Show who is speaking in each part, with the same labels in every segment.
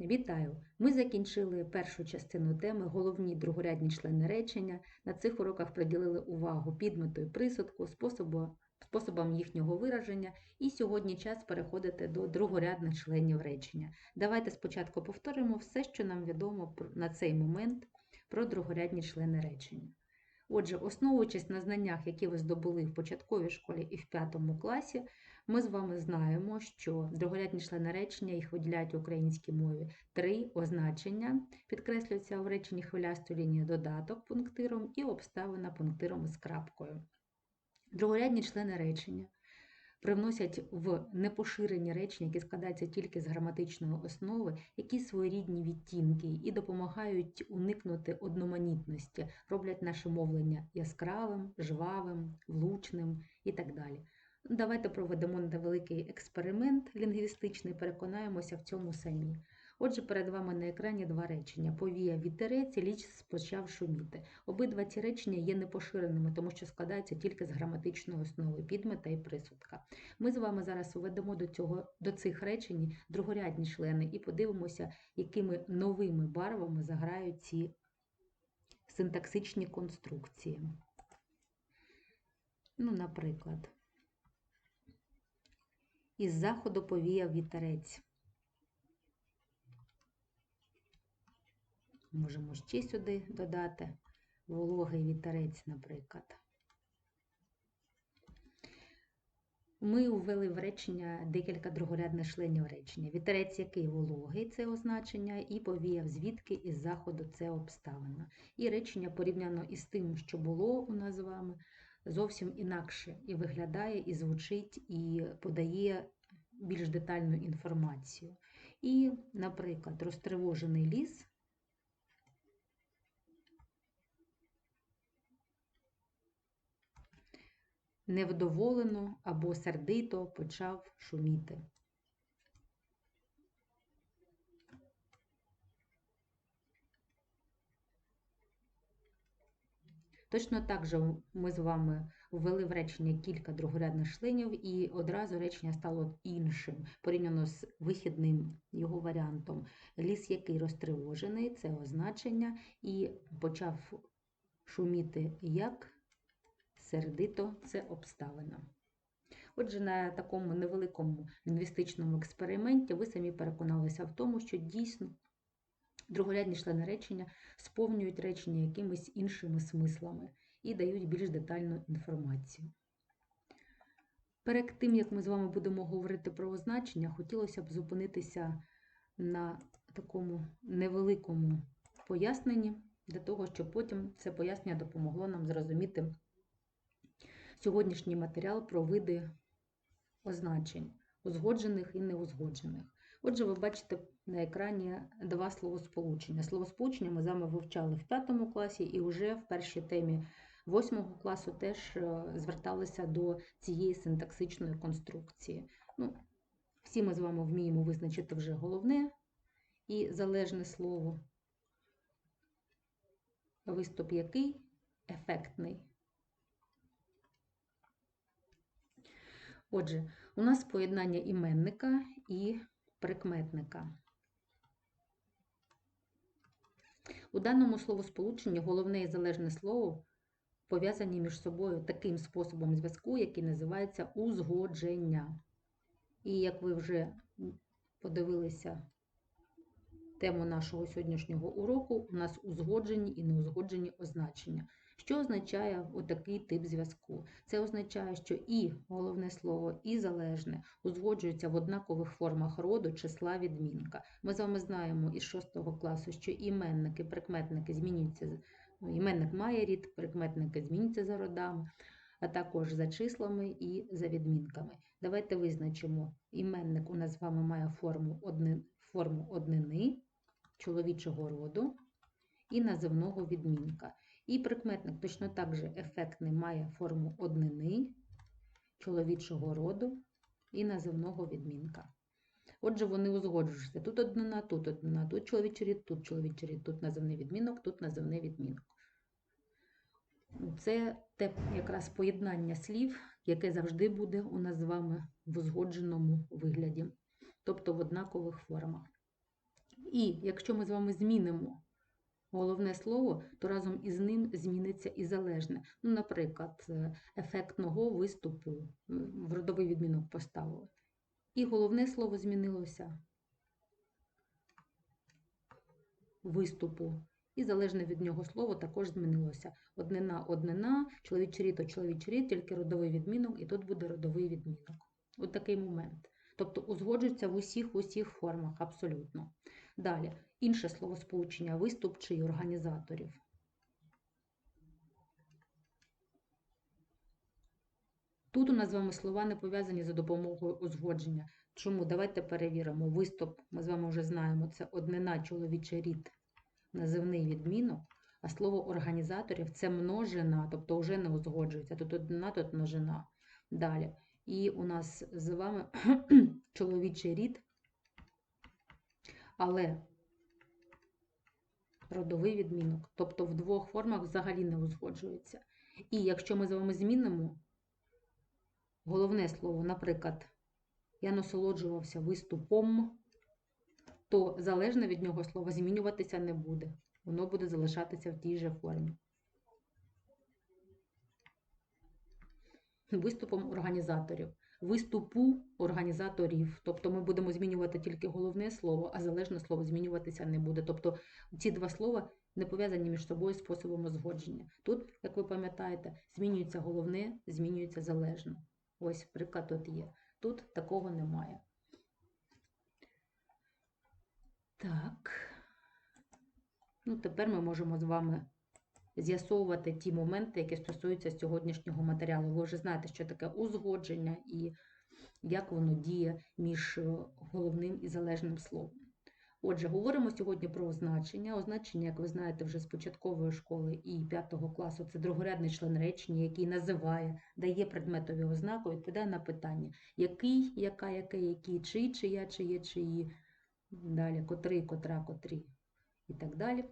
Speaker 1: Вітаю! Ми закінчили першу частину теми головні другорядні члени речення. На цих уроках приділили увагу підмету і присудку, способу, способам їхнього вираження, і сьогодні час переходити до другорядних членів речення. Давайте спочатку повторимо все, що нам відомо на цей момент про другорядні члени речення. Отже, основуючись на знаннях, які ви здобули в початковій школі і в п'ятому класі, ми з вами знаємо, що другорядні члени речення їх виділяють в українській мові три означення, підкреслюються в реченні хвилястої лінії додаток пунктиром і обставина пунктиром з крапкою. Другорядні члени речення привносять в непоширені речення, які складаються тільки з граматичної основи, якісь своєрідні відтінки і допомагають уникнути одноманітності, роблять наше мовлення яскравим, жвавим, влучним і так далі. Давайте проведемо невеликий експеримент лінгвістичний, переконаємося в цьому самі. Отже, перед вами на екрані два речення. Повія вітерець і ліс почав шуміти. Обидва ці речення є непоширеними, тому що складаються тільки з граматичної основи підмета і присудка. Ми з вами зараз введемо до, цього, до цих речень другорядні члени і подивимося, якими новими барвами заграють ці синтаксичні конструкції. Ну, наприклад, із заходу повіяв вітерець. Можемо ще сюди додати вологий вітерець, наприклад. Ми ввели в речення декілька другорядних членів речення. Вітерець, який вологий це означення, і повіяв звідки із заходу це обставина. І речення порівняно із тим, що було у нас з вами, зовсім інакше і виглядає, і звучить, і подає більш детальну інформацію. І, наприклад, розтривожений ліс невдоволено або сердито почав шуміти. Точно так же ми з вами ввели в речення кілька другорядних членів, і одразу речення стало іншим, порівняно з вихідним його варіантом. Ліс, який розтривожений, це означення, і почав шуміти як сердито це обставина. Отже, на такому невеликому лінгвістичному експерименті ви самі переконалися в тому, що дійсно другорядні члени речення сповнюють речення якимись іншими смислами і дають більш детальну інформацію. Перед тим, як ми з вами будемо говорити про означення, хотілося б зупинитися на такому невеликому поясненні, для того, щоб потім це пояснення допомогло нам зрозуміти сьогоднішній матеріал про види означень, узгоджених і неузгоджених. Отже, ви бачите на екрані два словосполучення. Словосполучення ми з вами вивчали в п'ятому класі і вже в першій темі восьмого класу теж е, зверталися до цієї синтаксичної конструкції. Ну, всі ми з вами вміємо визначити вже головне і залежне слово, виступ який ефектний. Отже, у нас поєднання іменника і прикметника. У даному словосполученні головне і залежне слово пов'язані між собою таким способом зв'язку, який називається узгодження. І як ви вже подивилися тему нашого сьогоднішнього уроку, у нас узгоджені і неузгоджені означення. Що означає отакий тип зв'язку? Це означає, що і головне слово, і залежне узгоджуються в однакових формах роду, числа, відмінка. Ми з вами знаємо із 6 класу, що іменники, прикметники змінюються. Іменник має рід, прикметники змінюються за родами, а також за числами і за відмінками. Давайте визначимо. Іменник у нас з вами має форму, одни, форму однини чоловічого роду і називного відмінка. І прикметник точно так же ефектний має форму однини чоловічого роду і називного відмінка. Отже, вони узгоджуються. Тут однина, тут однина, тут чоловічий рід, тут чоловічий рід, тут називний відмінок, тут називний відмінок. Це те якраз поєднання слів, яке завжди буде у нас з вами в узгодженому вигляді, тобто в однакових формах. І якщо ми з вами змінимо головне слово, то разом із ним зміниться і залежне. Ну, наприклад, е, ефектного виступу в родовий відмінок поставили. І головне слово змінилося виступу. І залежне від нього слово також змінилося. Однина, однина, чоловічий рід, чоловічий рід, тільки родовий відмінок, і тут буде родовий відмінок. От такий момент. Тобто узгоджується в усіх усіх формах абсолютно. Далі, інше словосполучення виступ чи організаторів. Тут у нас з вами слова не пов'язані за допомогою узгодження. Чому? Давайте перевіримо. Виступ, ми з вами вже знаємо, це однина чоловічий рід, називний відмінок, а слово організаторів це множина, тобто вже не узгоджується. Тут однина, тут множина. Далі. І у нас з вами чоловічий рід, але родовий відмінок, тобто в двох формах взагалі не узгоджується. І якщо ми з вами змінимо головне слово, наприклад, я насолоджувався виступом, то залежне від нього слово змінюватися не буде. Воно буде залишатися в тій же формі. Виступом організаторів. Виступу організаторів. Тобто ми будемо змінювати тільки головне слово, а залежне слово змінюватися не буде. Тобто ці два слова не пов'язані між собою способом узгодження. Тут, як ви пам'ятаєте, змінюється головне, змінюється залежне. Ось приклад тут є. Тут такого немає. Так. Ну, тепер ми можемо з вами з'ясовувати ті моменти, які стосуються сьогоднішнього матеріалу. Ви вже знаєте, що таке узгодження і як воно діє між е, головним і залежним словом. Отже, говоримо сьогодні про означення. Означення, як ви знаєте, вже з початкової школи і 5 класу це другорядний член речення, який називає, дає предметові ознаки, відповідає на питання, який, яка, яке, який, чий, чия, чиє, чиї, далі, котрий, котра, котрі і так далі.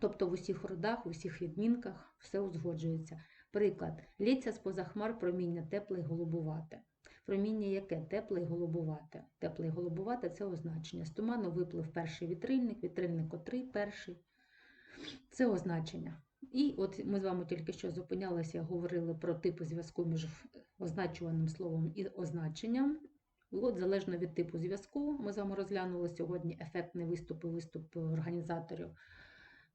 Speaker 1: Тобто в усіх родах, в усіх відмінках все узгоджується. Приклад, лється з-поза хмар проміння тепле й голубувате. Проміння яке? Тепле й голубувате. Тепле й голубувате це означення. З туману виплив перший вітрильник, вітрильник котрий перший. Це означення. І от ми з вами тільки що зупинялися, говорили про типи зв'язку між означуваним словом і означенням. От, залежно від типу зв'язку, ми з вами розглянули сьогодні ефектний виступ і виступ організаторів.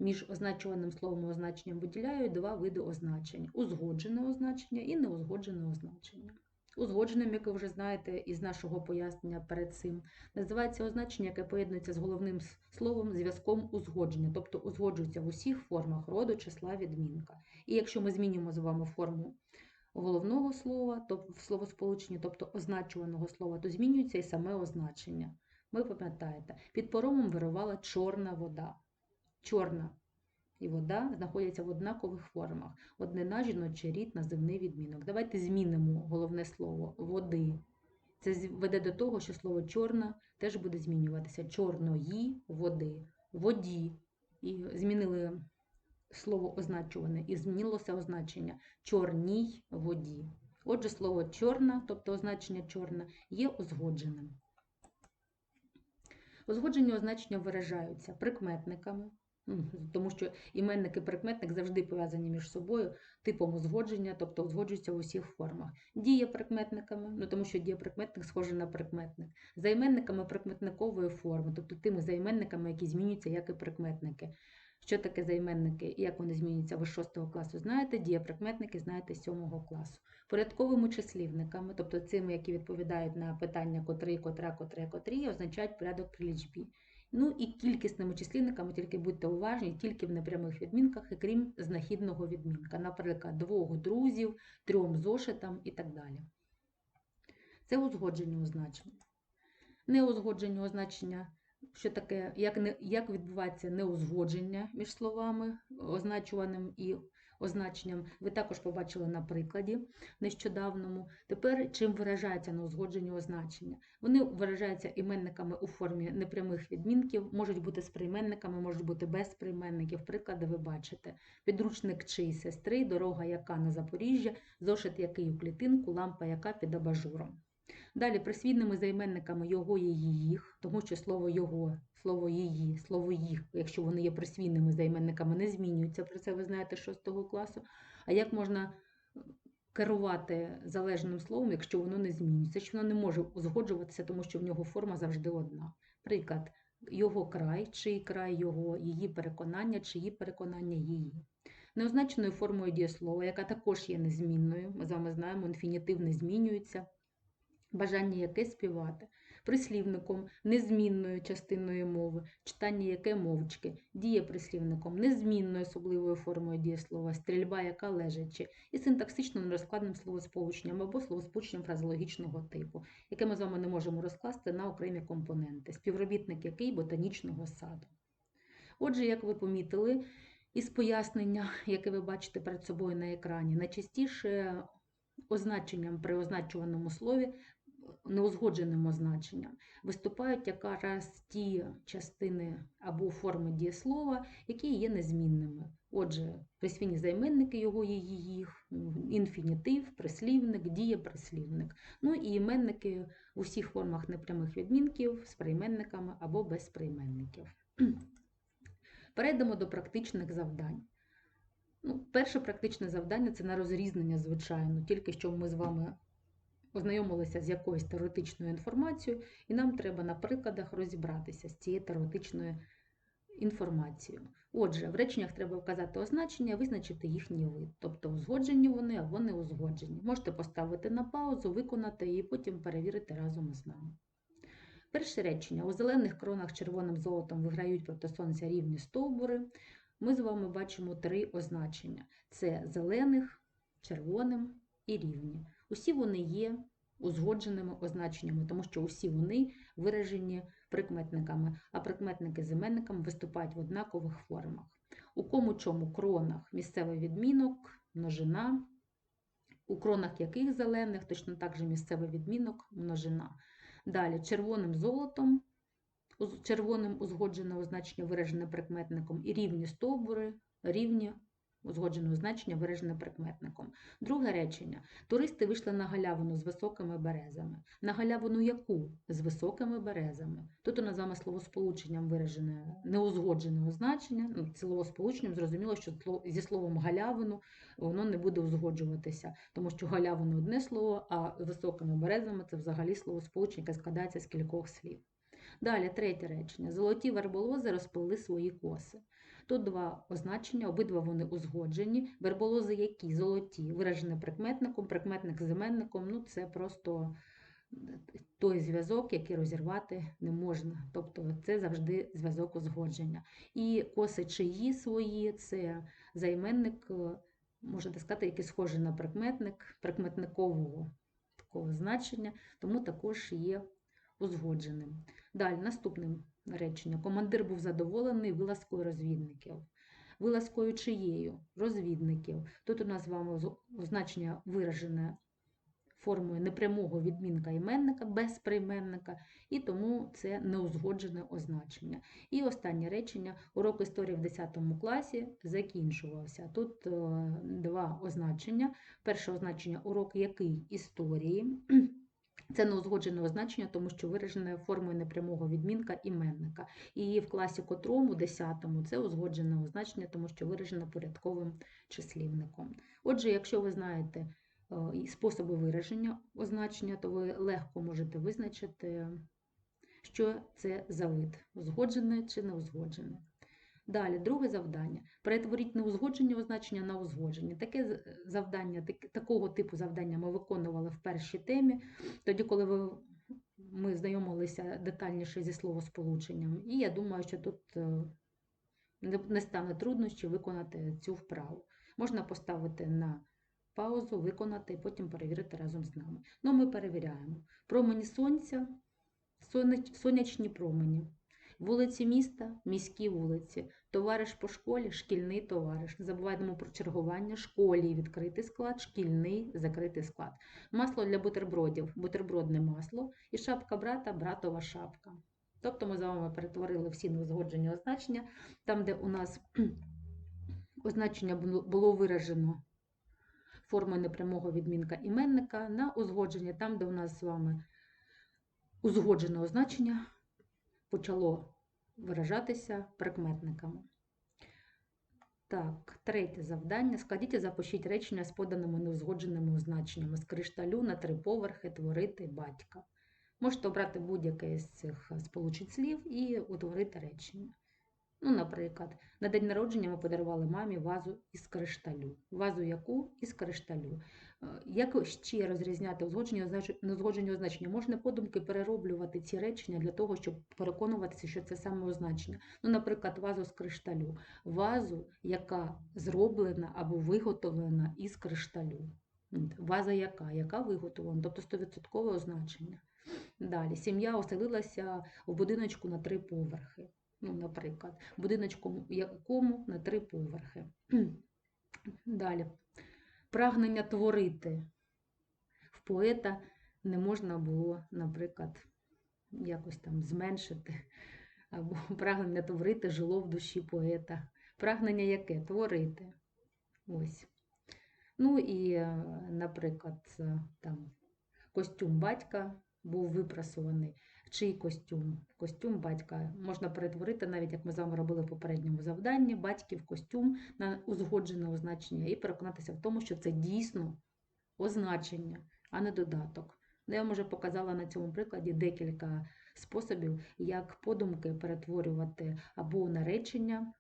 Speaker 1: Між означуваним словом і означенням виділяють два види означень: узгоджене означення і неузгоджене означення. Узгодженим, як ви вже знаєте, із нашого пояснення перед цим, називається означення, яке поєднується з головним словом зв'язком узгодження, тобто узгоджується в усіх формах роду, числа, відмінка. І якщо ми змінюємо з вами форму головного слова, то в словосполученні, тобто означуваного слова, то змінюється і саме означення. Ви пам'ятаєте, під поромом вирувала чорна вода. Чорна і вода знаходяться в однакових формах. Однина, жіночий рід, називний відмінок. Давайте змінимо головне слово води. Це веде до того, що слово чорна теж буде змінюватися. Чорної води, воді. І змінили слово означуване, і змінилося означення чорній воді. Отже, слово чорна, тобто означення чорна, є узгодженим. Узгоджені означення виражаються прикметниками. Тому що іменник і прикметник завжди пов'язані між собою типом узгодження, тобто узгоджуються в усіх формах. Діє прикметниками, ну тому що дієприкметник схожий на прикметник. Займенниками прикметникової форми, тобто тими займенниками, які змінюються, як і прикметники. Що таке займенники і як вони змінюються ви 6 класу, знаєте, дієприкметники знаєте 7 класу. Порядковими числівниками, тобто цими, які відповідають на питання котрий, котра, котре, котрі, означають порядок при лічбі. Ну і кількісними числівниками, тільки будьте уважні, тільки в непрямих відмінках, і крім знахідного відмінка, наприклад, двох друзів, трьом зошитам і так далі. Це узгоджені означення. Неузгоджені означення, що таке, як, не, як відбувається неузгодження між словами, означуваним і означенням, ви також побачили на прикладі нещодавному. Тепер чим виражаються неузгоджені означення? Вони виражаються іменниками у формі непрямих відмінків, можуть бути з прийменниками, можуть бути без прийменників. Приклади ви бачите. Підручник чий сестри, дорога яка на Запоріжжя, зошит який у клітинку, лампа яка під абажуром. Далі присвідними займенниками його і їх, тому що слово його слово її, слово їх, якщо вони є присвійними займенниками, не змінюються. Про це ви знаєте з 6 класу. А як можна керувати залежним словом, якщо воно не змінюється? Що воно не може узгоджуватися, тому що в нього форма завжди одна. Приклад, його край, чий край його, її переконання, чиї переконання її. Неозначеною формою дієслова, яка також є незмінною, ми з вами знаємо, інфінітив не змінюється, бажання яке співати, прислівником незмінною частиною мови, читання яке мовчки, дієприслівником незмінною особливою формою дієслова, стрільба яка лежачи, і синтаксично нерозкладним словосполученням або словосполученням фразеологічного типу, яке ми з вами не можемо розкласти на окремі компоненти, співробітник який ботанічного саду. Отже, як ви помітили, із пояснення, яке ви бачите перед собою на екрані, найчастіше означенням при означуваному слові, неузгодженим означенням, виступають якраз ті частини або форми дієслова, які є незмінними. Отже, присвійні займенники його, її, їх, інфінітив, прислівник, дієприслівник. Ну і іменники в усіх формах непрямих відмінків з прийменниками або без прийменників. Перейдемо до практичних завдань. Ну, Перше практичне завдання це на розрізнення, звичайно, тільки що ми з вами ознайомилися з якоюсь теоретичною інформацією, і нам треба на прикладах розібратися з цією теоретичною інформацією. Отже, в реченнях треба вказати означення, визначити їхній вид, тобто узгоджені вони або не узгоджені. Можете поставити на паузу, виконати і потім перевірити разом із нами. Перше речення. У зелених кронах червоним золотом виграють проти сонця рівні стовбури. Ми з вами бачимо три означення: це зелених, червоним і рівні. Усі вони є узгодженими означеннями, тому що усі вони виражені прикметниками, а прикметники з іменниками виступають в однакових формах. У кому чому кронах місцевий відмінок, множина, у кронах яких зелених, точно так же місцевий відмінок, множина. Далі червоним золотом, червоним узгоджене означення виражене прикметником, і рівні стовбури, рівні узгоджене значення виражене прикметником. Друге речення. Туристи вийшли на галявину з високими березами. На галявину яку? З високими березами. Тут у нас з вами словосполученням виражене неузгоджене означення. Ну, словосполученням зрозуміло, що зі словом галявину воно не буде узгоджуватися, тому що галявину одне слово, а високими березами це взагалі словосполучення, яке складається з кількох слів. Далі, третє речення. Золоті верболози розплели свої коси. Тут два означення, обидва вони узгоджені. Верболози які золоті, виражені прикметником, прикметник з іменником, ну це просто той зв'язок, який розірвати не можна. Тобто це завжди зв'язок узгодження. І коси чиї свої це займенник, можна сказати, який схожий на прикметник, прикметникового такого значення, тому також є узгодженим. Далі, наступним речення. Командир був задоволений вилазкою розвідників. Вилазкою чиєю? Розвідників. Тут у нас з вами означення виражене формою непрямого відмінка іменника без прийменника, і тому це неузгоджене означення. І останнє речення. Урок історії в 10 класі закінчувався. Тут е, два означення. Перше означення урок який історії. Це неузгоджене означення, тому що виражене формою непрямого відмінка іменника. І в класі котрому, 10 це узгоджене означення, тому що виражене порядковим числівником. Отже, якщо ви знаєте е, способи вираження означення, то ви легко можете визначити, що це за вид, узгоджене чи не узгоджене. Далі, друге завдання. Перетворіть неузгоджені означення на узгоджені. Таке завдання, Такого типу завдання ми виконували в першій темі, тоді, коли ви, ми знайомилися детальніше зі словосполученням. І я думаю, що тут е, не стане труднощі виконати цю вправу. Можна поставити на паузу, виконати і потім перевірити разом з нами. Ну, ми перевіряємо. Промені сонця, сонячні промені. Вулиці міста, міські вулиці, товариш по школі, шкільний товариш. Не забуваємо про чергування, школі відкритий склад, шкільний закритий склад. Масло для бутербродів, бутербродне масло і шапка брата, братова шапка. Тобто ми з вами перетворили всі неузгоджені означення, там, де у нас означення було виражено формою непрямого відмінка іменника, на узгодження, там, де у нас з вами узгоджене означення почало виражатися прикметниками. Так, третє завдання. Складіть і запишіть речення з поданими неузгодженими означеннями з кришталю на три поверхи творити батька. Можете обрати будь-яке з цих сполучень слів і утворити речення. Ну, наприклад, на день народження ми подарували мамі вазу із кришталю. Вазу яку із кришталю. Е, Як ще розрізняти узгоджені означення? Можна подумки перероблювати ці речення для того, щоб переконуватися, що це саме означення. Ну, наприклад, вазу з кришталю. Вазу, яка зроблена або виготовлена із кришталю. Ваза яка? Яка виготовлена, тобто 100% означення. Далі, сім'я оселилася в будиночку на три поверхи. Ну, наприклад, будиночку якому на три поверхи. Далі. Прагнення творити. В поета не можна було, наприклад, якось там зменшити, або прагнення творити жило в душі поета. Прагнення яке? Творити. Ось. Ну і, е, наприклад, е, там костюм батька був випрасуваний. Чий костюм? Костюм батька можна перетворити, навіть як ми з вами робили в попередньому завданні, батьків костюм на узгоджене означення і переконатися в тому, що це дійсно означення, а не додаток. Ну, Я вам вже показала на цьому прикладі декілька способів, як подумки перетворювати або на речення,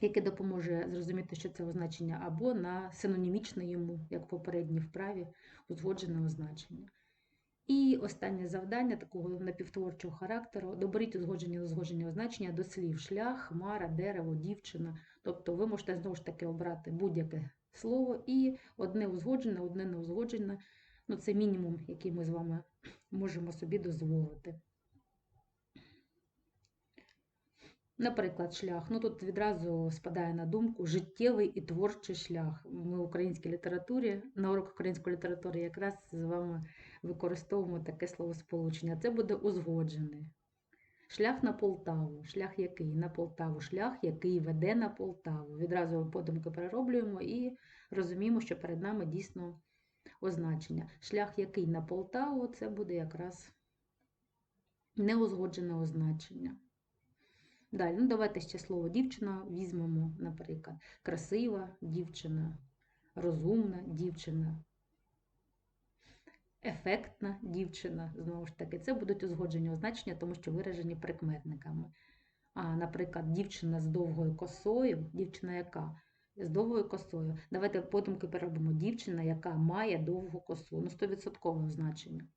Speaker 1: яке допоможе зрозуміти, що це означення, або на синонімічне йому, як в попередній вправі, узгоджене означення. І останнє завдання такого напівтворчого характеру: доберіть узгоджені узгоджені означення до слів шлях, хмара, дерево, дівчина. Тобто ви можете знову ж таки обрати будь-яке слово і одне узгоджене, одне неузгоджене. Ну, це мінімум, який ми з вами можемо собі дозволити. Наприклад, шлях. Ну тут відразу спадає на думку життєвий і творчий шлях. Ми в українській літературі, на уроках української літератури якраз з вами використовуємо таке словосполучення. Це буде узгоджений. Шлях на Полтаву. Шлях який? На Полтаву. Шлях, який веде на Полтаву. Відразу подумки перероблюємо і розуміємо, що перед нами дійсно означення. Шлях, який на Полтаву, це буде якраз неузгоджене означення. Далі, ну давайте ще слово дівчина візьмемо, наприклад, красива дівчина, розумна дівчина, ефектна дівчина, знову ж таки, це будуть узгоджені означення, тому що виражені прикметниками. А, наприклад, дівчина з довгою косою, дівчина яка? З довгою косою. Давайте подумки переробимо. Дівчина, яка має довгу косу, ну 100% означення.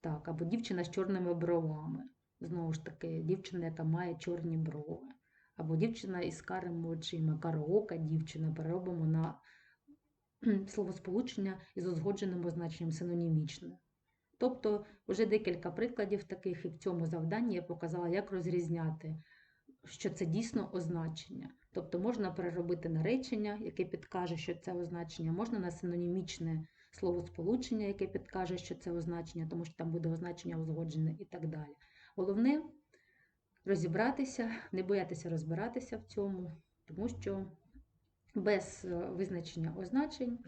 Speaker 1: Так, або дівчина з чорними бровами. Знову ж таки, дівчина, яка має чорні брови. Або дівчина із карими очима, караока дівчина переробимо на словосполучення із узгодженим означенням синонімічне. Тобто, вже декілька прикладів таких, і в цьому завданні я показала, як розрізняти, що це дійсно означення. Тобто можна переробити на речення, яке підкаже, що це означення, можна на синонімічне словосполучення, яке підкаже, що це означення, тому що там буде означення узгоджене і так далі. Головне розібратися, не боятися розбиратися в цьому, тому що без е, визначення означень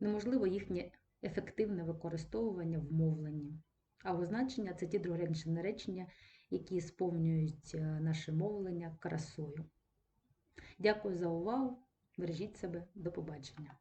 Speaker 1: неможливо їхнє ефективне використовування в мовленні. А означення це ті другорядні речення, які сповнюють е, наше мовлення красою. Дякую за увагу. Бережіть себе, до побачення.